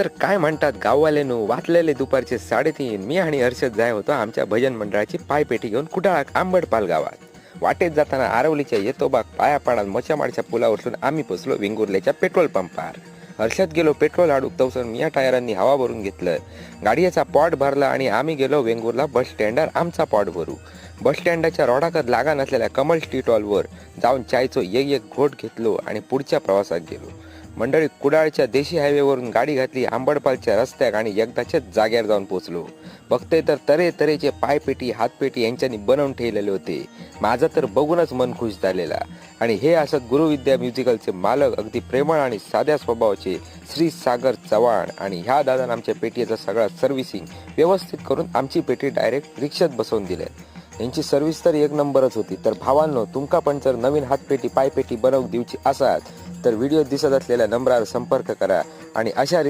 तर काय म्हणतात गाववालेनो वाचलेले दुपारचे साडेतीन. मी आणि हर्षद जाय होतो आमच्या भजन मंडळाची पायपेटी घेऊन कुडाळाक आंबडपाल गावात. वाटेत जाताना आरवलीच्या येतोबाग पायापाडात मच्छामाडच्या पुलावरून आम्ही पोचलो वेंगुर्ल्याच्या पेट्रोल पंपावर हर्षद गेलो पेट्रोल अडूक तवसून मिया टायरांनी हवा भरून घेतलं. गाडयेचा पॉट भरला आणि आम्ही गेलो वेंगुर्ला बस स्टँडार आमचा पॉट भरू. बस स्टँडाच्या रोडाकत लागा नसलेल्या कमल स्ट्रीट हॉलवर जाऊन चायचो एक एक घोट घेतलो आणि पुढच्या प्रवासात गेलो. मंडळी कुडाळच्या देशी हायवेवरून गाडी घातली आंबडपालच्या रस्त्याक आणि एकदाच्याच जाग्यावर जाऊन पोहोचलो बघते तर तरे तरेचे पायपेटी हातपेटी यांच्यानी बनवून ठेवलेले होते. माझं तर बघूनच मन खुश झालेला. आणि हे असत गुरुविद्या म्युझिकलचे मालक अगदी प्रेमळ आणि साध्या स्वभावाचे श्री सागर चव्हाण. आणि ह्या दादानं आमच्या पेटीचं सगळं सर्व्हिसिंग व्यवस्थित करून आमची पेटी डायरेक्ट रिक्षात बसवून दिल्या यांची सर्व्हिस तर एक नंबरच होती. तर भावांनो तुमका पण जर नवीन हातपेटी पायपेटी बनवून दिवची असाल तर व्हिडिओ दिसत असलेल्या नंबरावर संपर्क करा आणि अशा रीती